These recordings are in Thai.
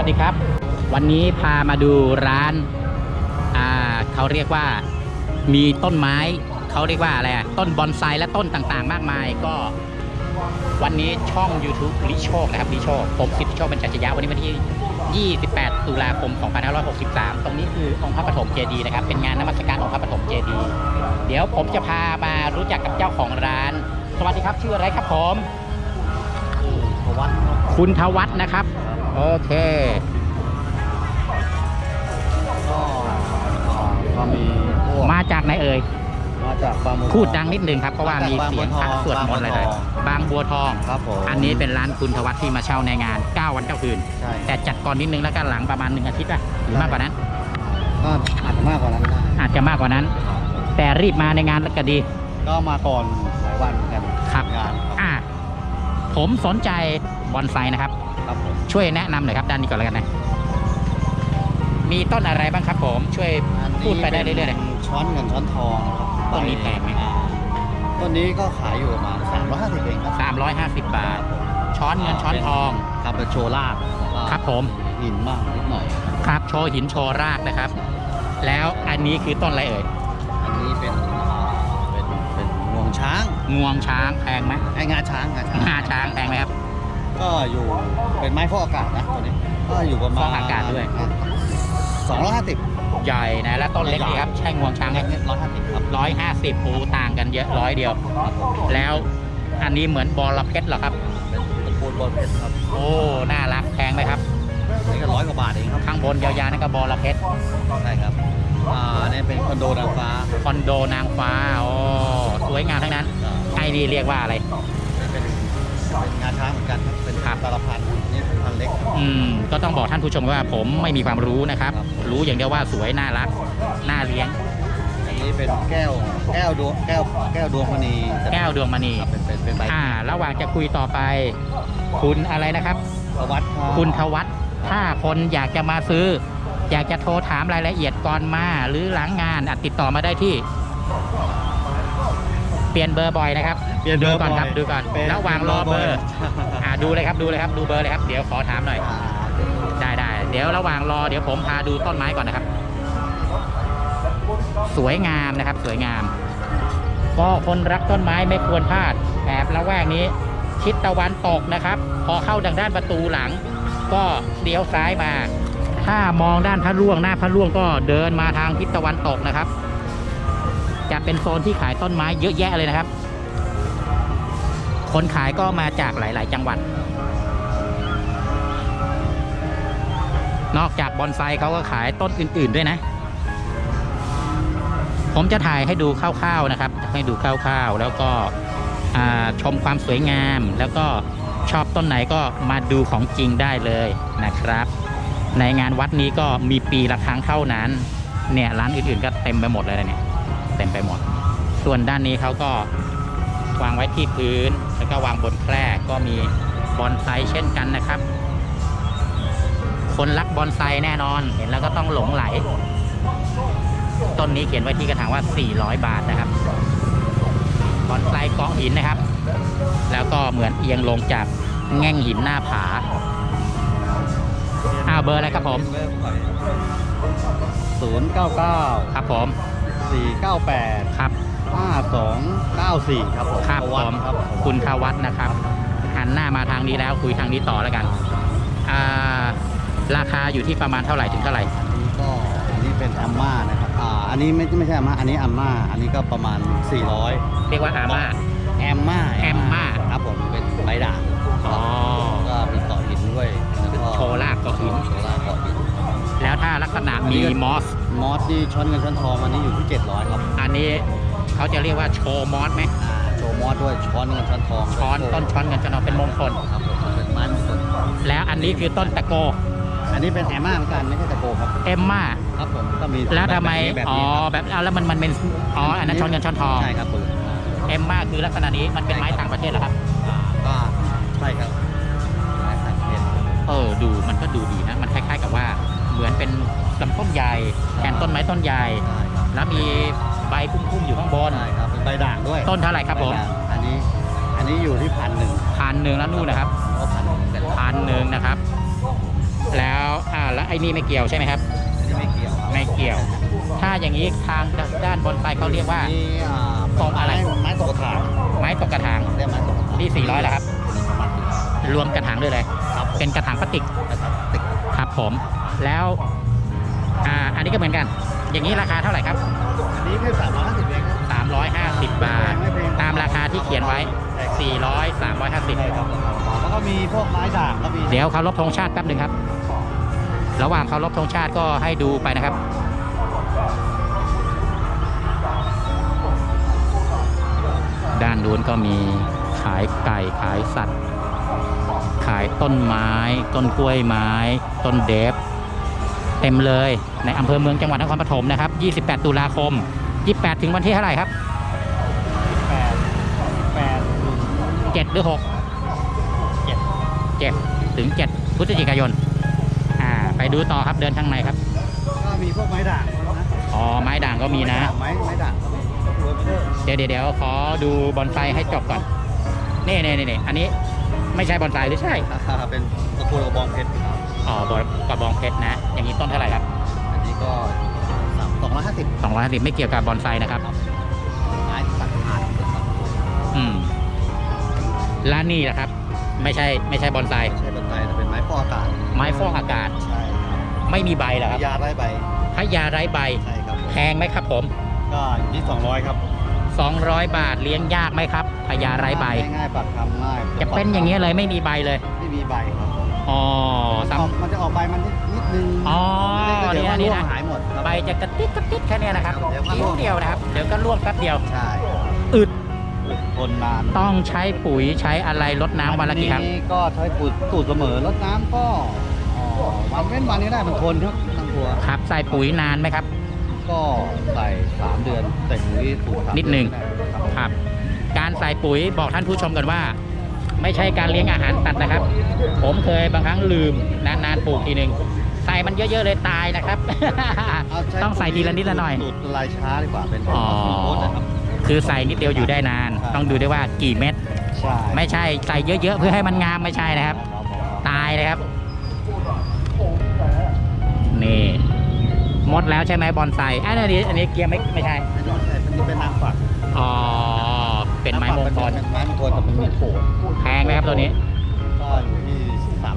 วัสดีครับ วันนี้พามาดูร้านอ่าเขาเรียกว่ามีต้นไม้เขาเรียกว่าอะไรอะต้นบอนไซและต้นต่างๆ มากมายก็ วันนี้ช่อง YouTube ลิโชคนะครับลิโชคผมสิทธิโชคบรรจัจยะวันนี้วันที่ 28 ตุลาคม 2563 ตรงนี้คือองค์พระปฐมเจดีย์นะครับเป็นงานนมัสการองค์พระปฐมเจดีย์เดี๋ยวผมจะพามารู้จักกับเจ้าของร้าน สวัสดีครับชื่ออะไรครับผมคุณทวัฒน์นะครับ โอเคก็อ่าก็มีพวกมาจากไหนเอ่ย มาจากบางบัวทองพูดดังนิดนึงครับ เพราะว่ามีเสียงพระสวดมนต์อะไรเลยบางบัวทอง ครับผมอันนี้เป็นร้านคุณทวัฒน์ที่มาเช่าในงาน 9 วัน 9 คืน ใช่ แต่จัดก่อนนิดนึงแล้วก็หลังประมาณหนึ่งอาทิตย์อะหรือมากกว่านั้น ก็อาจจะมากกว่านั้นได้อาจจะมากกว่านั้น แต่รีบมาในงานก็ดี ก็มาก่อนหลายวันกันครับ งานครับ อ่าผมสนใจบอนไซนะครับครับผม ช่วยแนะนำหน่อยครับด้านนี้ก่อนแล้วกันนะ มีต้นอะไรบ้างครับผม ช่วยอันนี้พูดไปได้เรื่อยๆเลยป็นช้อนเงินช้อนทองครับต้นนี้แพงไหมอ่าต้นนี้ก็ขายอยู่ประมาณ350เองครับ350บาท ช้อนเงินช้อนทองครับเป็นโชว์ลาบแล้วก็ครับผม หินบ้างนิดหน่อย ครับโชว์หินโชว์รากนะครับ แล้วอันนี้คือต้นอะไรเอ่ย อันนี้เป็นอ่าเป็นเป็นงวงช้าง งวงช้างแพงไหมไอ้งาช้างงาช้าง งาช้างแพงไหมครับ ก็อยู่เป็นไม้ฟอกอากาศนะตัวนี้ ก็อยู่ประมาณฟอกอากาศด้วย สองร้อยห้าสิบใหญ่นะแล้วต้นเล็กนี่ครับใช่งวงช้างไหมเล็กร้อยห้าสิบครับร้อยห้าสิบปูต่างกันเยอะร้อยเดียว แล้วอันนี้เหมือนบอลเพชรเหรอครับเป็นตะปูนบอลเพชรครับโอ้น่ารักแพงไหมครับนี่ก็ร้อยกว่าบาทเองครับข้างบนยาวๆนั่นก็บอลเพชรใช่ครับอ่าเนี่ยเป็นคอนโดนางฟ้าคอนโดนางฟ้าโอ้สวยงามทั้งนั้นก็ไอ้นี่เรียกว่าอะไรเป็นเป็นงาช้างเหมือนกันครับเป็น ครับตาลพันธุ์นี่เป็นพันธุ์เล็กครับอืมก็ต้องบอกท่านผู้ชมว่าผมไม่มีความรู้นะครับ ครับ รู้อย่างเดียวว่าสวยน่ารักน่าเลี้ยง อันนี้เป็นแก้ว แก้วดวงแก้ว แก้วดวงมณีแก้วดวงมณีครับเป็นเป็นเป็นใบอ่า ระหว่างจะคุยต่อไป คุณอะไรนะครับ ประวัติรับคุณทวัฒน์ถ้าคนอยากจะมาซื้อ อยากจะโทรถามรายละเอียดก่อนมาหรือหลังงานอาจติดต่อมาได้ที่ เปลี่ยนเบอร์บ่อยนะครับเปลี่ยนเบดูอร์ก่อนครับบ่ยดูก่อนเป็นระหว่างรอเบอร์อ่าดูเลยครับดูเลยครับดูเบอร์เลยครับเดี๋ยวขอถามหน่อยอ่าได้ได้เดี๋ยวระหว่างรอเดี๋ยวผมพาดูต้นไม้ก่อนนะครับ สวยงามนะครับ สวยงาม ก็คนรักต้นไม้ไม่ควรพลาดแอบละแวกนี้ทิศตะวันตกนะครับ พอเข้าทางด้านประตูหลัง ก็เลี้ยวซ้ายมา ถ้ามองด้านพระล่วงหน้าพระล่วงก็เดินมาทางทิศตะวันตกนะครับ จะเป็นโซนที่ขายต้นไม้เยอะแยะเลยนะครับ คนขายก็มาจากหลาย ๆ จังหวัด นอกจากบอนไซเขาก็ขายต้นอื่น ๆ ด้วยนะ ผมจะถ่ายให้ดูคร่าว ๆ นะครับ ให้ดูคร่าว ๆ แล้วก็ชมความสวยงาม แล้วก็ชอบต้นไหนก็มาดูของจริงได้เลยนะครับ ในงานวัดนี้ก็มีปีละครั้งเท่านั้น เนี่ยร้านอื่นๆก็เต็มไปหมดเลยนะเนี่ย เต็มไปหมด ส่วนด้านนี้เขาก็วางไว้ที่พื้น แล้วก็วางบนแคร่ก็มีบอนไซเช่นกันนะครับ คนรักบอนไซแน่นอน เห็นแล้วก็ต้องหลงไหล ต้นนี้เขียนไว้ที่กระถางว่า 400 บาทนะครับ บอนไซเกาะหินนะครับ แล้วก็เหมือนเอียงลงจากแง่งหินหน้าผาอ้าวเบอร์อะไรครับผมศูนย์เก้าเก้าครับผม สี่เก้าแปดครับ ห้าสองเก้าสี่ครับผมครับวัผดมครับคุณทวัฒน์นะครับ หันหน้ามาทางนี้แล้วคุยทางนี้ต่อแล้วกันอ่าราคาอยู่ที่ประมาณเท่าไหร่ถึงเท่าไหร่ อันนี้ก็อันนี้เป็นแอมมานะครับอ่าอันนี้ไม่ไม่ใช่แอมมาอันนี้อัมมาอันนี้ก็ประมาณ 400 เรียกว่าอาม่า แอมมาแอมม่า ครับผมเป็นใบด่างอ๋อก็มีเกาะหินด้วยแล้วก็โชว์รากเกาะหิน โชว์รากเกาะหิน แล้วถ้าลักษณะมีมอส มอสที่ช้อนเงินช้อนทองอันนี้อยู่ที่ 700 ครับอันนี้เขาจะเรียกว่าโชว์มอสไหมอ่าโชว์มอสด้วยช้อนเงินช้อนทองช้อนต้นช้อนเงินช้อนทองเป็นมงคล ครับผมเป็นไม้มงคลแล้วอันนี้คือต้นตะโกอันนี้เป็นแอมมาเหมือนกันไม่ใช่ตะโกครับ เอมมาครับผมก็มีแล้วทำไมแบบอ๋อนี้ครับแบบเอาแล้วมันมันเป็นอ๋ออันนั้นช้อนเงินช้อนทอง ใช่ครับปืนเอมมาคือลักษณะนี้มันเป็นไม้ต่างประเทศเหรอครับ อ่าก็ใช่ครับไม้ต่างประเทศเออดูมันก็ดูดีนะ มันคล้ายๆกับว่าเหมือนเป็น ลำต้นใหญ่แทนต้นไม้ต้นใหญ่ใช่ครับแล้วมีใบพุ่มๆอยู่ข้างบน ใช่ครับเป็นใบด่างด้วยต้นเท่าไหร่ครับผม ใด่างอันนี้ อันนี้อยู่ที่พันหนึ่งพันหนึ่งแล้วนู่นนะครับก็พันหนึ่งกันพันหนึ่งนะครับ แล้วอ่าแล้วไอ้นี่ไม่เกี่ยวใช่ไหมครับ อันนี้ไม่เกี่ยวครับไม่เกี่ยว ถ้าอย่างนี้ทางด้านบนไปเขาเรียกว่านี่อ่าตรงอะไร ไม้ตกกระถางไม้ตกกระถาง เรียกไม้ตกกระถางนี่400แล้วครับ ประมาณสี่ร้อยรวมกระถางด้วยเลย ครับผมเป็นกระถางพลาสติกนะครับติดครับผม แล้ว อ่าอันนี้ก็เหมือนกัน อย่างนี้ราคาเท่าไหร่ครับ อันนี้แค่สามร้อยห้าสิบเองครับ 350 บาทไม่แพงตามราคาที่เขียนไว้ 400 ใช่ครับ350แล้วก็มีพวกไม้ด่างก็มีเดี๋ยวเขารบธงชาติแป๊บหนึ่งครับ ระหว่างเขารบธงชาติก็ให้ดูไปนะครับ ด้านนู้นก็มีขายไก่ขายสัตว์ ขายต้นไม้ ต้นกล้วยไม้ ต้นเดฟ เต็มเลย ในอำเภอเมืองจังหวัดนครปฐมนะครับ 28 ตุลาคม 28 ถึงวันที่เท่าไหร่ครับแปดแปด7หรือ6เจ็ด7ถึง 7 พฤศจิกายนอ่าไปดูต่อครับเดินข้างในครับก็มีพวกไม้ด่างนะอ๋อ ไม้ด่างก็มีนะ ไม้ไม้ด่างก็มีรวมไปด้วยเดี๋ยวเดี๋ยวเดี๋ยวขอดูบอนไซให้จบก่อน นี่นี่นี่นี่อันนี้ไม่ใช่บอนไซหรือใช่ อ่าเป็นตะกูลกระบองเพชรครับอ๋อบอนกระบองเพชรนะ อย่างนี้ต้นเท่าไหร่ครับอันนี้ ก็สามสองร้อยห้าสิบ250 ไม่เกี่ยวกับบอนไซนะครับ ไม้สักผ่านอืมแล้านนี่นะครับ ไม่ใช่ไม่ใช่บอนไซใช้บันไดแต่เป็นไม้ฟอกอากาศไม้ฟอกอากาศ ใช่ครับไม่มีใบเหรอครับยาไร้ใบพยาไร้ใบ ใช่ครับแพงไหมครับผม ก็อยู่ที่สองร้อยครับ200 บาทเลี้ยงยากไหมครับพยาไร้ใบ ง่ายๆปักทำง่ายจะเป็นอย่างนี้ยเลยไม่มีใบเลย ไม่มีใบครับอ๋อมันจะซ้ออกมันจะออกใบมันนิด นึงอ๋อเดี๋ยวนี่ก็นะนี่นะร่วงหายหมดครับำใบจะกระติกกระติกแค่เนี้ยนะครับเดี๋ยวก็ร่นิ้ววงเดียวนะครับ เดี๋ยวก็ร่วงแป๊บเดียว ใช่อึดทนนานต้องใช้ปุ๋ยใช้อะไรลดน้ำวันละกี่ครั้งนี้ก็ใช้ปุ๋ยสูตรเสมอรดน้ำก็อ๋อวันเว้นวันนี้ได้มันทนครับทั้งตัวครับใส่ปุ๋ยนานไหมครับ ก็ใส่สามเดือนใส่ปุ๋ยสูตรสามนิดหนึ่งเอครับครับ การใส่ปุ๋ยบอกท่านผู้ชมกันว่า ไม่ใช่การเลี้ยงอาหารตัดนะครับ ผมเคยบางครั้งลืมนานๆปลูกทีหนึ่งใส่มันเยอะๆเลยตายนะครับเอาใช้ต้องใส่ทีละนิดละหน่อยสูตรลายช้าดีกว่าเป็นอ๋อสูตรโคตรนะครับคือใส่นิดเดียวอยู่ได้นาน ต้องดูด้วยว่ากี่เม็ดใช่ไม่ใช่ใส่เยอะๆเพื่อให้มันงามไม่ใช่นะครับ ตายเลยครับ นี่หมดแล้วใช่ไหมบอนไซอันนี้อันนี้เกียร์ไม่ไม่ใช่อันนี้ใช่อันนี้เป็นนางฝักอ๋อเป็นไม้มงคลเป็นไม้มงคลแต่มันมีโผล่แพงไหมครับตัวนี้ก็อยู่ที่สาม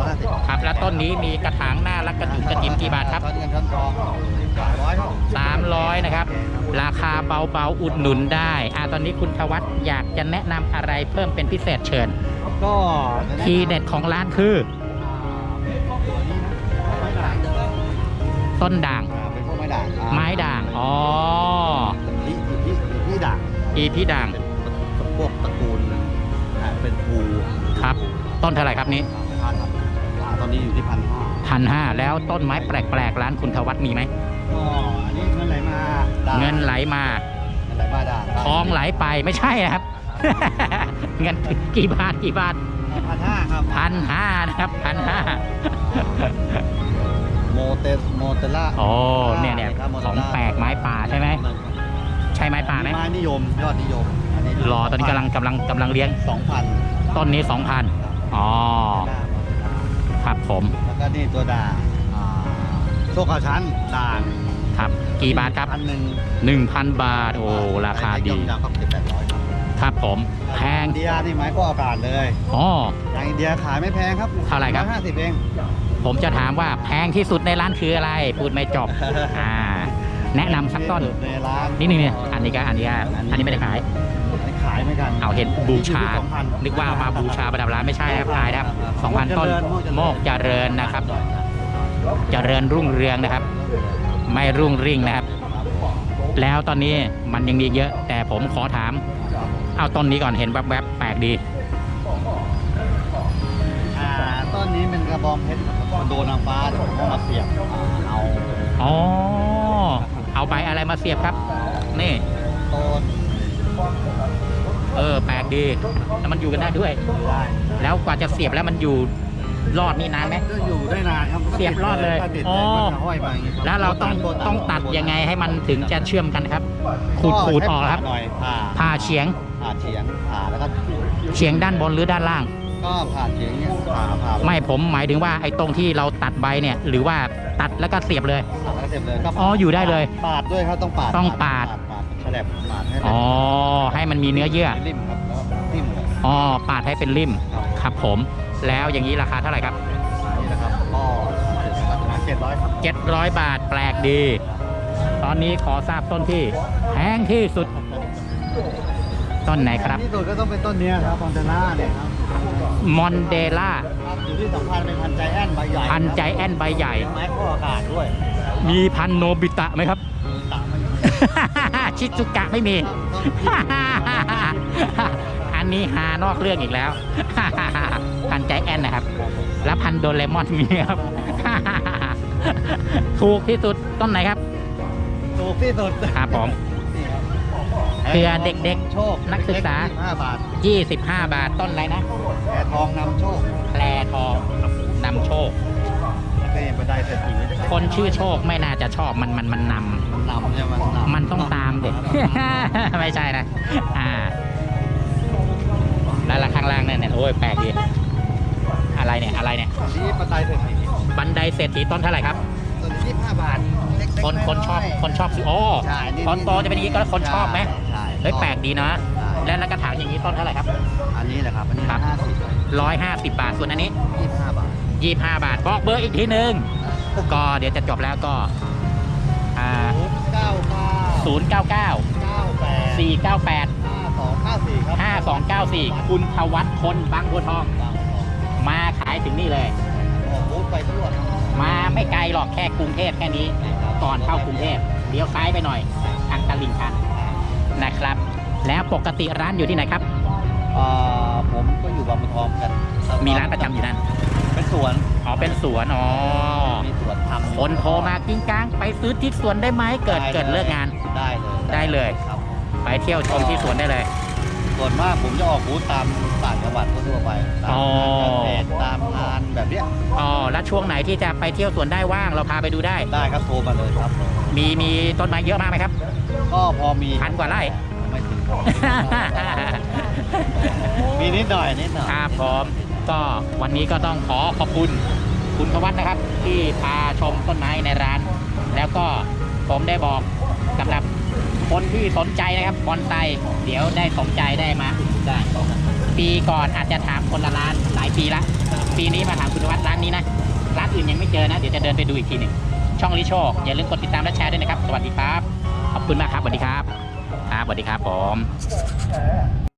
ร้อยห้าสิบครับแล้วต้นนี้มีกระถางหน้ารักกระจุกกระจิ๋มกี่บาทครับตอนเงินชั้นทองสามร้อยครับ300นะครับ ราคาเบาๆอุดหนุนได้อ่าตอนนี้คุณทวัฒน์อยากจะแนะนำอะไรเพิ่มเป็นพิเศษเชิญ ก็ทีเด็ดของร้านคือต้นด่าง อ่าเป็นพวกไม้ด่างอ่ไม้ด่าง อ๋อ ที่ที่ที่ด่างอีพี่ด่าง เป็นพวกตระกูลอ่าเป็นภูครับ ต้นเท่าไหร่ครับนี้พันครับ อ่าตอนนี้อยู่ที่พันห้าพันห้าแล้วต้นไม้แปลกๆร้านคุณทวัฒน์มีไหมก็อันนี้เงินไหลมาด่างเงินไหลมาเงินไหลมาด่างทองไหลไปไม่ใช่นะครับ เงินกี่บาทกี่บาทพันห้าครับพันห้านะครับพันห้าโมเตสโมเตล่าโอ้เนี่ยเนี่ยของแปลกไม้ป่าใช่ไหมใช่ไม้ป่าไหมไม้นิยมยอดนิยมนนี้รอตอนนี้กำลังกำลังกำลังเลี้ยงสองพันต้นนี้สองพันอ๋อ ครับผมแล้วก็นี่ตัวด่างอ่าโชคกระชั้นด่างครับกี่บาทครับ พันหนึ่งหนึ่งพันบาทโอ้ราคาดี ยอมครับสิบแปดร้อยครับครับผมแพงอินเดียนี่ไม้ก็อากาศเลยอ๋อ อย่างอินเดียขายไม่แพงครับเท่าไหร่ครับ ห้าสิบเองผมจะถามว่าแพงที่สุดในร้านคืออะไร พูดไม่จบอ่าแนะนำสักต้นในร้านนี่นี่นี่อันนี้ก็อันนี้ก็อันนี้ไม่ได้ขายอันนี้ ขายเหมือนกันเอาเห็นบูชาสองพันนึกว่ามาบูชาประดับร้านไม่ใช่นะครับขายนะครับสองพันต้นโมกเจริญนะครับ เจริญรุ่งเรืองนะครับ ไม่รุ่งริ่งนะครับ แล้วตอนนี้มันยังมีอีกเยอะ แต่ผมขอถาม เอาต้นนี้ก่อนเห็นแวบๆแปลกดีอ่าต้นนี้เป็นกระบองเพชรมันโดนนางฟ้าเดี๋ยวผมเอามาเสียบเอาอ๋อเอาใบอะไรมาเสียบครับ นี่ต้น เออแปลกดีแล้วมันอยู่กันได้ด้วย ได้แล้วกว่าจะเสียบแล้วมันอยู่รอดนี่นานไหม ก็อยู่ได้นานครับเสียบรอดเลยถ้าติดอ๋อเลยมันจะห้อยมาอย่างงี้แล้วเราต้องตัวต้องตัดยังไงให้มันถึงจะเชื่อมกันครับ ขูดขูดออกครับหน่อยผ่าผ่าเฉียงผ่าเฉียงผ่าแล้วก็เฉียงด้านบนหรือด้านล่าง ก็ผ่าเสียงเนี่ยผ่าผ่าไม่ผมหมายถึงว่าไอ้ตรงที่เราตัดใบเนี่ย หรือว่าตัดแล้วก็เสียบเลย ตัดแล้ว เสร็จเลยก็อ๋ออยู่ได้เลย ปาดด้วยครับต้องปาดต้องปาด ปาดฉลับปาดให้อ๋อให้มันมีเนื้อเยื่อเป็นริมครับแล้วก็ทิ่มเลยอ๋อปาดให้เป็นริมครับครับผม แล้วอย่างนี้ราคาเท่าไหร่ครับ นี่นะครับก็ประมาณเจ็ดร้อยครับ700 บาทแปลกดี ตอนนี้ขอทราบต้นที่แพงที่สุดต้นไหนครับ ที่สุดก็ต้องเป็นต้นเนี้ยครับมอนเตน่าเนี่ยครับ มอนเดล่าครับอยู่ที่สำคัญเป็นพันธุ์ใจแอนใบใหญ่พันใจแอนใบใหญ่ ไม้ข้ออากาศด้วยมีพันโนบิตะไหมครับ ตามมันชิซุกะไม่มี อันนี้หานอกเรื่องอีกแล้ว พันใจแอนนะครับ แล้วพันโดเรมอนมีครับ ถูกที่สุดต้นไหนครับ ถูกที่สุด ครับผมนี่ครับ เพื่อเด็กๆโชคนักศึกษาห้าบาท25 บาทต้นอะไรนะแพทองนำโชคแพรทองนำโชคเคยเห็นบันไดเศรษฐีไหมคนชื่อโชคไม่น่าจะชอบมันมันมันนมันนำใช่ไหมนำำมันต้องตามเด็ก ไม่ใช่นะ อ่าแล้วละข้างล่างเนี่ยเนี่ยโอ้ยแปลกดีอะไรเนี่ยอะไรเนี่ยอันนี้บันไดเศรษฐีบันไดเศรษฐีต้นเท่าไหร่ครับ ตัวนี้ยี่สิบห้าบาทเล็กๆ คนคนชอบอยๆคนชอบสิโอ้ใช่นี่ตอนโตจะเป็นอย่างนี้ก็คนชอบไหมใช่เฮ้ยแปลกดีนะใช่ แล้วแล้วกระถางอย่างนี้ต้นเท่าไหร่ครับ อันนี้แหละครับ อันนี้ครับ ห้าสิบร้อยห้าสิบบาทส่วนอันนี้ ยี่สิบห้าบาท ยี่ห้าบาท บอกเบอร์อีกทีหนึ่งก็เดี๋ยวจะจบแล้วก็อ่าเก้าเก้าศูนย์เก้าเก้าเก้าแปดสี่เก้าแปดห้าสองห้าสี่ครับห้าสองเก้าสี่คุณทวัฒน์คนบางบัวทอง บางทองมาขายถึงนี่เลย ออกบูธไปทั่วครับมาไม่ไกลหรอกแค่กรุงเทพแค่นี้ ก่อนเข้ากรุงเทพเลี้ยวซ้ายไปหน่อยทางตลิ่งชันนะครับ แล้วปกติร้านอยู่ที่ไหนครับอ่าผมก็อยู่บางบัวทองกันมีร้านประจำอยู่นั่นเป็นสวนอ๋อเป็นสวนอ๋อมีสวนทำคนโทรมากิ้งกลางไปซื้อที่สวนได้ไหมเกิดเกิดเลิกงานได้เลยได้เลยครับไปเที่ยวชมที่สวนได้เลย ส่วนมากผมจะออกบูธตามต่างจังหวัดทั่วๆไปตามอ๋องานเกษตรตามงานแบบเนี้ยอ๋อแล้วช่วงไหนที่จะไปเที่ยวสวนได้ว่างเราพาไปดูได้ ได้ครับโทรมาเลยครับ มีมีต้นไม้เยอะมากไหมครับ ก็พอมีพันกว่าไร่ ไม่ถึง มีนิดหน่อยนิดหน่อยครับผมก็วันนี้ก็ต้องขอขอบคุณคุณทวัฒน์นะครับ ที่พาชมต้นไม้ในร้าน แล้วก็ผมได้บอกสำหรับ คนที่สนใจนะครับบอนไซเดี๋ยวได้สนใจได้มาอุดหนุนได้ปีก่อนอาจจะถามคนละร้านหลายปีละปีนี้มาถามคุณวัฒน์ร้านนี้นะร้านอื่นยังไม่เจอนะ เดี๋ยวจะเดินไปดูอีกทีหนึ่งช่องลิโชคอย่าลืมกดติดตามและแชร์ด้วยนะครับ สวัสดีครับ ขอบคุณมากครับสวัสดีครับครับสวัสดีครับผม